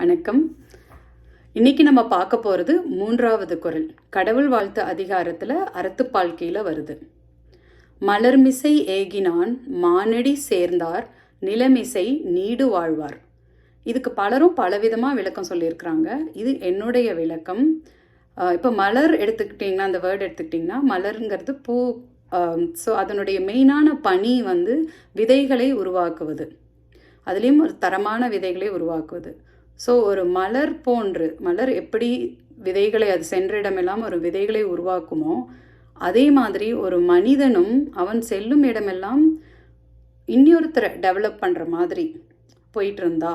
வணக்கம். இன்னைக்கு நம்ம பார்க்க போகிறது மூன்றாவது குரல். கடவுள் வாழ்த்து அதிகாரத்தில் அறத்துப்பாழ்க்கையில் வருது. மலர்மிசை ஏகினான் மானடி சேர்ந்தார் நிலமிசை நீடு வாழ்வார். இதுக்கு பலரும் பலவிதமாக விளக்கம் சொல்லியிருக்கிறாங்க. இது என்னுடைய விளக்கம். இப்போ மலர் எடுத்துக்கிட்டிங்கன்னா அந்த வேர்டு எடுத்துக்கிட்டிங்கன்னா மலருங்கிறது பூ ஸோ அதனுடைய மெயினான பணி வந்து விதைகளை உருவாக்குவது. அதுலேயும் ஒரு தரமான விதைகளை உருவாக்குவது. ஸோ ஒரு மலர் போன்று மலர் எப்படி விதைகளை அது சென்ற இடமெல்லாம் ஒரு விதைகளை உருவாக்குமோ அதே மாதிரி ஒரு மனிதனும் அவன் செல்லும் இடமெல்லாம் இன்னொருத்தரை டெவலப் பண்ணுற மாதிரி போயிட்டு இருந்தா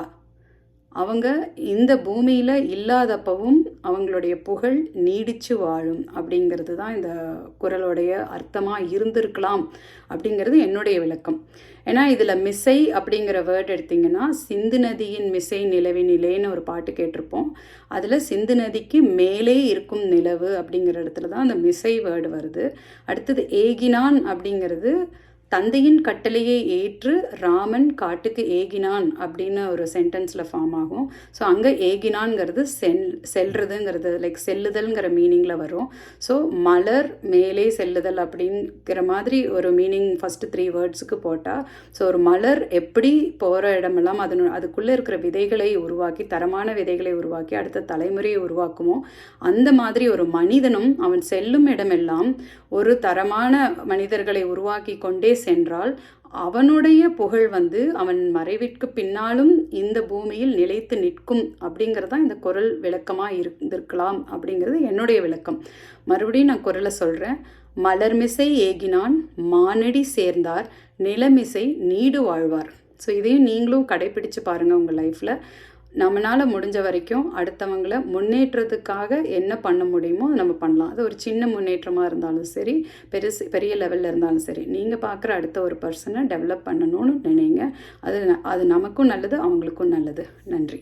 அவங்க இந்த பூமியில் இல்லாதப்பவும் அவங்களுடைய புகழ் நீடிச்சு வாழும் அப்படிங்கிறது தான் இந்த குரலுடைய அர்த்தமாக இருந்திருக்கலாம் அப்படிங்கிறது என்னுடைய விளக்கம். ஏன்னா இதில் மிசை அப்படிங்கிற வேர்ட் எடுத்திங்கன்னா சிந்து நதியின் மிசை நிலவினிலேன்னு ஒரு பாட்டு கேட்டிருப்போம். அதில் சிந்து நதிக்கு மேலே இருக்கும் நிலவு அப்படிங்கிற இடத்துல தான் அந்த மிசை வேர்டு வருது. அடுத்தது ஏகினான் அப்படிங்கிறது தந்தையின் கட்டளையை ஏற்று ராமன் காட்டுக்கு ஏகினான் அப்படின்னு ஒரு சென்டென்ஸில் ஃபார்ம் ஆகும். ஸோ அங்கே ஏகினான்ங்கிறது செல் செல்றதுங்கிறது லைக் செல்லுதல்ங்கிற மீனிங்கில் வரும். ஸோ மலர் மேலே செல்லுதல் அப்படிங்கிற மாதிரி ஒரு மீனிங் ஃபஸ்ட்டு த்ரீ வேர்ட்ஸுக்கு போட்டால் ஸோ ஒரு மலர் எப்படி போகிற இடமெல்லாம் அதனு அதுக்குள்ளே இருக்கிற விதைகளை உருவாக்கி தரமான விதைகளை உருவாக்கி அடுத்த தலைமுறையை உருவாக்குமோ அந்த மாதிரி ஒரு மனிதனும் அவன் செல்லும் இடமெல்லாம் ஒரு தரமான மனிதர்களை உருவாக்கி கொண்டே சென்றால் அவனுடைய புகழ் வந்து அவன் மறைவிற்கு பின்னாலும் இந்த பூமியில் நிலைத்து நிற்கும் அப்படிங்கிறது தான் இந்த குரல் விளக்கமாக இருந்திருக்கலாம் அப்படிங்கிறது என்னுடைய விளக்கம். மறுபடியும் நான் குரலை சொல்கிறேன் மலர்மிசை ஏகினான் மானடி சேர்ந்தார் நிலமிசை நீடு வாழ்வார். ஸோ இதையும் நீங்களும் கடைபிடிச்சு பாருங்கள் உங்கள் லைஃப்பில் நம்மளால் முடிஞ்ச வரைக்கும் அடுத்தவங்களை முன்னேற்றத்துக்காக என்ன பண்ண முடியுமோ நம்ம பண்ணலாம். அது ஒரு சின்ன முன்னேற்றமாக இருந்தாலும் சரி பெருசு பெரிய லெவலில் இருந்தாலும் சரி. நீங்கள் பார்க்குற அடுத்த ஒரு பர்சனை டெவலப் பண்ணணும்னு நினைங்க. அது அது நமக்கும் நல்லது அவங்களுக்கும் நல்லது. நன்றி.